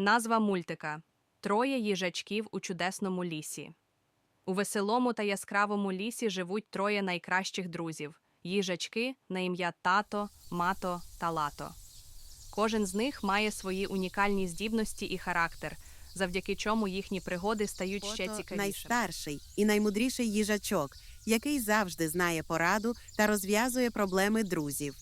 Назва мультика Троє їжачків у чудесному лісі. У веселому та яскравому лісі живуть троє найкращих друзів їжачки на ім'я тато, мато та лато. Кожен з них має свої унікальні здібності і характер, завдяки чому їхні пригоди стають ще цікавішими. найстарший і наймудріший їжачок, який завжди знає пораду та розв'язує проблеми друзів.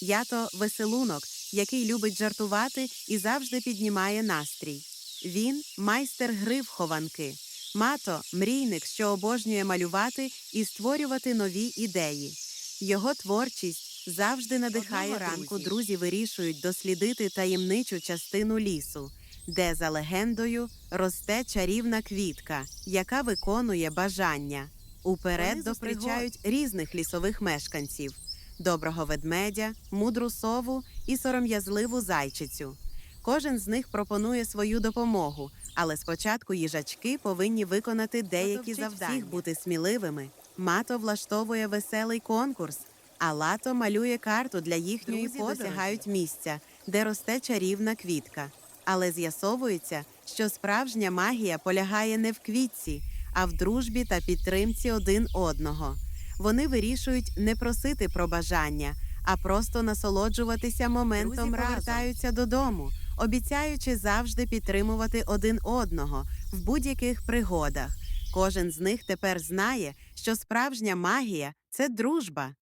Ято веселунок, який любить жартувати і завжди піднімає настрій. Він майстер гри в хованки. Мато мрійник, що обожнює малювати і створювати нові ідеї. Його творчість завжди надихає Одного ранку. друзі. Вирішують дослідити таємничу частину лісу, де за легендою росте чарівна квітка, яка виконує бажання. Уперед допричають різних лісових мешканців: доброго ведмедя, мудру сову і сором'язливу зайчицю. Кожен з них пропонує свою допомогу, але спочатку їжачки повинні виконати деякі завдання. всіх бути сміливими. Мато влаштовує веселий конкурс, а лато малює карту для їхньої Друзі досягають місця, де росте чарівна квітка. Але з'ясовується, що справжня магія полягає не в квітці, а в дружбі та підтримці один одного. Вони вирішують не просити про бажання, а просто насолоджуватися моментом Друзі разом. повертаються додому, обіцяючи завжди підтримувати один одного в будь-яких пригодах. Кожен з них тепер знає, що справжня магія це дружба.